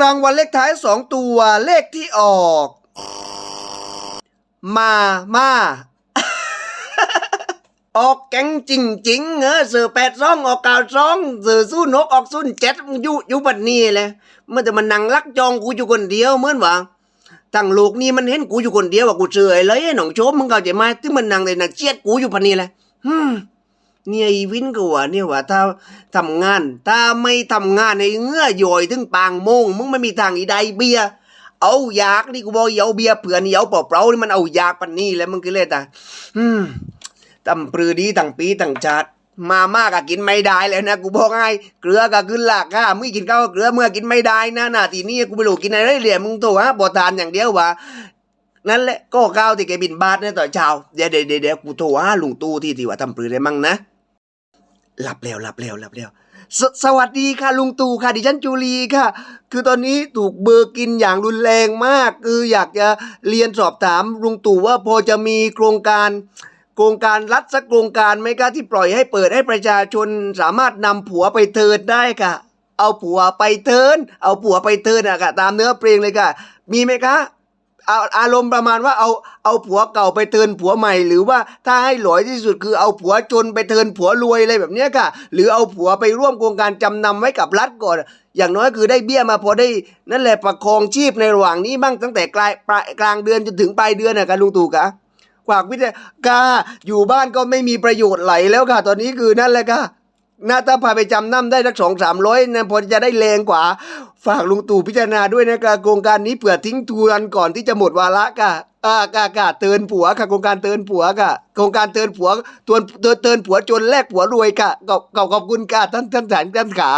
รางวัลเลขท้ายสองตัวเลขที่ออก มามาออกแก๊งจริงๆเออเสือแปดซองออกเก้าซองเสือสู้นกออกสู้เจ็ดอยู่อยู่บัดนี้เลยเมื่อแต่มันนั่งลักจองกูอยู่คนเดียวเหมือนว่าตั้งโลกนี้มันเห็นกูอยู่คนเดียวว่ากูเจอไอ้เลยไอ้หนองโชมมึงเข้าใจไหมที่มันนั่งเลยนั่งเจียดกูอยู่พันนี้เลยฮึ เนี่ยอีวินก็ว่าเนี่ยว่าถ้าทำงาน ถ้าไม่ทำงานในเงื่อย่อยถึงปางโมงมึงไม่มีทางอีใดเบียเอาอยากนี่กูบอกอย่าเอาเบียเผื่อนี่เอาเปล่านี่มันเอาอยากปันนี้แล้วมึงก็เลยแต่อืมตำปรือดีตั้งปีตั้งชาติมามากก็กินไม่ได้แล้วนะกูบอกให้เกลือก็ขึ้นราคามึงกินข้าวกับเกลือเมื่อกินไม่ได้นะนาทีนี้กูไม่รู้กินอะไรเหลี่ยมึงโตฮะบอทานอย่างเดียววะนั่นแหละก็ข้าวที่แกบินบาทเนี่ยต่อเช้าเดี๋ยวเดี๋ยวเดี๋ยวกูโทรหาลุงตู่ที่ที่ว่าทำปรือได้มั่งนะ หลับแล้วหลับแล้วหลับแล้วสสวัสดีค่ะลุงตู่ค่ะดิฉันจูลีค่ะ คือตอนนี้ถูกเบอร์กินอย่างรุนแรงมาก คืออยากจะเรียนสอบถามลุงตู่ว่าพอจะมีโครงการ โครงการรัฐสักโครงการไหมคะที่ปล่อยให้เปิดให้ประชาชนสามารถนำผัวไปเทิร์นได้ค่ะ เอาผัวไปเทิร์นเอาผัวไปเทิร์นอะค่ะตามเนื้อเพลงเลยค่ะ มีไหมคะ เอาอารมณ์ประมาณว่าเอาเอาผัวเก่าไปเทิร์นผัวใหม่ หรือว่าถ้าให้หลอยที่สุดคือเอาผัวจนไปเทิร์นผัวรวยอะไรแบบนี้ค่ะ หรือเอาผัวไปร่วมโครงการจำนำไว้กับรัฐก่อน อย่างน้อยคือได้เบี้ยมาพอได้นั่นแหละประคองชีพในระหว่างนี้บ้างตั้งแต่กลายปลายกลางเดือนจนถึงปลายเดือนนะค่ะลุงตู่คะกวากวิทยากาอยู่บ้านก็ไม่มีประโยชน์ไหลแล้วค่ะ ตอนนี้คือนั่นแหละค่ะ น่าถ้าพาไปจำนำได้สักสองสามร้อยนะพอจะได้แรงกว่า ฝากลุงตู่พิจารณาด้วยนะคะโครงการนี้เผื่อทิ้งทวนก่อนที่จะหมดวาระค่ะอ่ากากาเตือนผัวค่ะโครงการเตือนผัวค่ะ โครงการเตือนผัวตวนเตือนเตือนผัวจนแลกผัวรวยค่ะขอบขอบขอบคุณค่ะท่านท่านฐานท่านขา